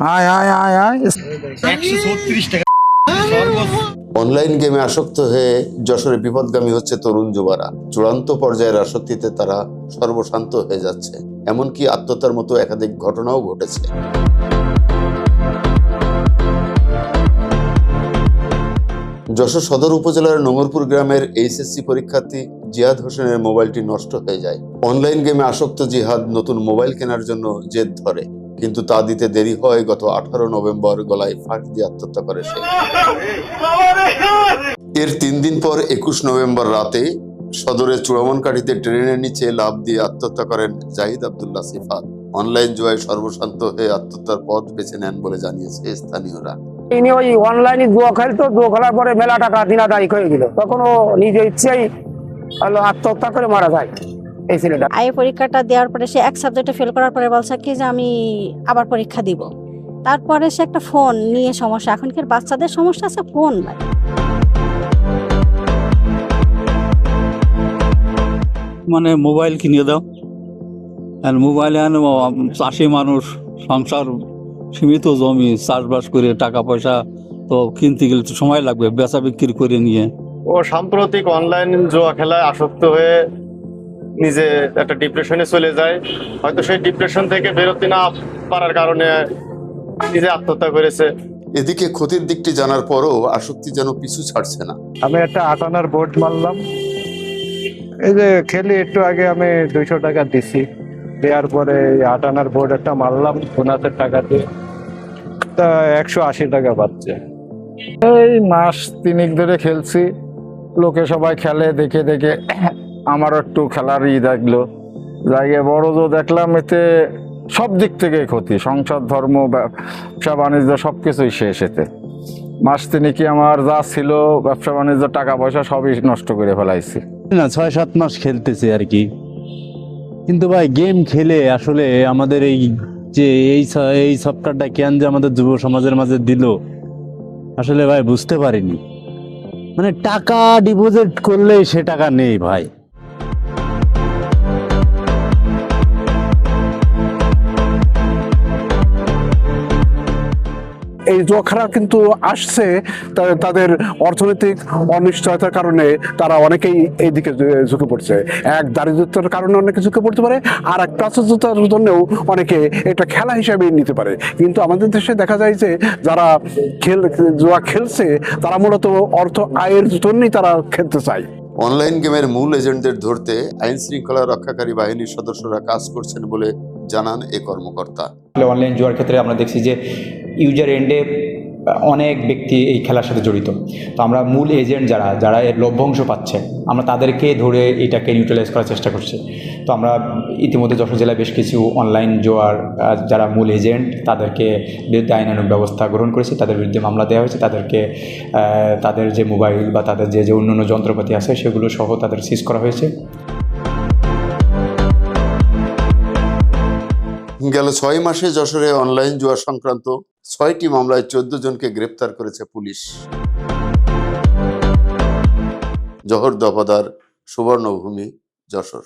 আয় আয় আয় আয়। অনলাইন গেমে আসক্ত হয়ে যশোরে বিপদগামী হচ্ছে তরুণ যুবারা। চূড়ান্ত পর্যায়ের আসক্তিতে তারা সর্বশান্ত হয়ে যাচ্ছে। এমনকি আত্মহত্যার মতো একাধিক ঘটনাও ঘটেছে। যশোর সদর উপজেলার নোংরপুর গ্রামের এইচএসসি পরীক্ষার্থী জিহাদ হোসেনের মোবাইলটি নষ্ট হয়ে যায়। অনলাইন গেমে আসক্ত জিহাদ নতুন মোবাইল কেনার জন্য জেদ ধরে। কিন্তু তা দিতে দেরি হয়। গত আঠারো নভেম্বর গলায় ফাঁস দিয়ে আত্মহত্যা করে সে। এর তিন দিন পর একুশ নভেম্বর রাতে সদরের চূড়ামনকাঠিতে ট্রেনের নিচে লাভ দিয়ে আত্মহত্যা করেন জাহিদ আব্দুল্লাহ সিফাত। অনলাইন জুয়ায় সর্বশান্ত হয়ে আত্মহত্যার পথ বেছে নেন বলে জানিয়েছে স্থানীয়রা। ইনি ওই অনলাইনে জুয়া খেলতো, জুয়া খেলার পরে মেলা টাকা দিনাদায়িক হয়ে গেল। তখন ও নিজে ইচ্ছেই আত্মহত্যা করে মারা যায়। এই ছেলেটা। আইএ পরীক্ষাটা দেওয়ার পরে সে এক সাবজেক্টে ফেল করার পরে বলছে কি যে আমি আবার পরীক্ষা দিব। তারপরে সে একটা ফোন নিয়ে সমস্যা। এখনকার বাচ্চাদের সমস্যা আছে ফোন মানে মোবাইল কিনে দাও। আর মোবাইলে আন চাষি মানুষ সংসার সীমিত জমি চাষবাস করে টাকা পয়সা তো কিনতে গেলে তো সময় লাগবে বেচা বিক্রি করে নিয়ে। ও সাম্প্রতিক অনলাইন জুয়া খেলায় আসক্ত হয়ে নিজে একটা ডিপ্রেশনে চলে যায়। হয়তো সেই ডিপ্রেশন থেকে বেরোতে না পারার কারণে নিজে আত্মহত্যা করেছে। এদিকে ক্ষতির দিকটি জানার পরও আসক্তি যেন পিছু ছাড়ছে না। আমি একটা আটানার বোর্ড মারলাম। এই যে খেলি একটু আগে আমি দুইশো টাকা দিছি। দেওয়ার পরে এই আটানার বোর্ড একটা মারলাম বোনাসের টাকা দিয়ে। তা একশো আশি টাকা পাচ্ছে। এই মাস তিনিক ধরে খেলছি। লোকে সবাই খেলে দেখে দেখে। আমারও একটু খেলার ই দেখল। জায়গায় বড় তো দেখলাম, এতে সব দিক থেকে ক্ষতি। সংসার ধর্ম, ব্যবসা, বাণিজ্য সব কিছুই শেষ এতে। মাস তিনি কি আমার যা ছিল, ব্যবসা, বাণিজ্য, টাকা পয়সা, সবই নষ্ট করে ফেলাইছি। না, ছয় সাত মাস খেলতেছে আর কি। কিন্তু ভাই, গেম খেলে আসলে আমাদের এই যে এই এই সফটওয়্যারটা কেন যে আমাদের যুব সমাজের মাঝে দিল, আসলে ভাই, বুঝতে পারিনি। মানে টাকা ডিপোজিট করলেই সে টাকা নেই ভাই। এই জুয়া খেলা কিন্তু আসছে তাদের অর্থনৈতিক অনিশ্চয়তার কারণে তারা অনেকেই এই দিকে ঝুঁকে পড়ছে। এক দারিদ্রতার কারণে অনেকে ঝুঁকে পড়তে পারে, আর এক প্রাচুর্যতার জন্যও অনেকে এটা খেলা হিসাবে নিতে পারে। কিন্তু আমাদের দেশে দেখা যায় যে, যারা খেল, জোয়া খেলছে, তারা মূলত অর্থ আয়ের জন্যই তারা খেলতে চায়। অনলাইন গেমের মূল এজেন্টদের ধরতে আইন শৃঙ্খলা রক্ষাকারী বাহিনীর সদস্যরা কাজ করছেন বলে জানান এ কর্মকর্তা। অনলাইন জুয়ার ক্ষেত্রে আমরা দেখছি যে ইউজার এন্ডে অনেক ব্যক্তি এই খেলার সাথে জড়িত। তো আমরা মূল এজেন্ট যারা যারা এর লভ্যাংশ পাচ্ছে, আমরা তাদেরকে ধরে এটাকে নিউট্রালাইজ করার চেষ্টা করছি। তো আমরা ইতিমধ্যে যশোর জেলায় বেশ কিছু অনলাইন জোয়ার যারা মূল এজেন্ট তাদেরকে বিরুদ্ধে আইনানুগ ব্যবস্থা গ্রহণ করেছে, তাদের বিরুদ্ধে মামলা দেওয়া হয়েছে, তাদেরকে তাদের যে মোবাইল বা তাদের যে যে অন্য যন্ত্রপাতি আছে, সেগুলো সহ তাদের সিজ করা হয়েছে। গেল ছয় মাসে যশোরে অনলাইন জুয়া সংক্রান্ত ছয়টি মামলায় চোদ্দ জনকে গ্রেপ্তার করেছে পুলিশ। জহর দফাদার সুবর্ণভূমি, যশোর।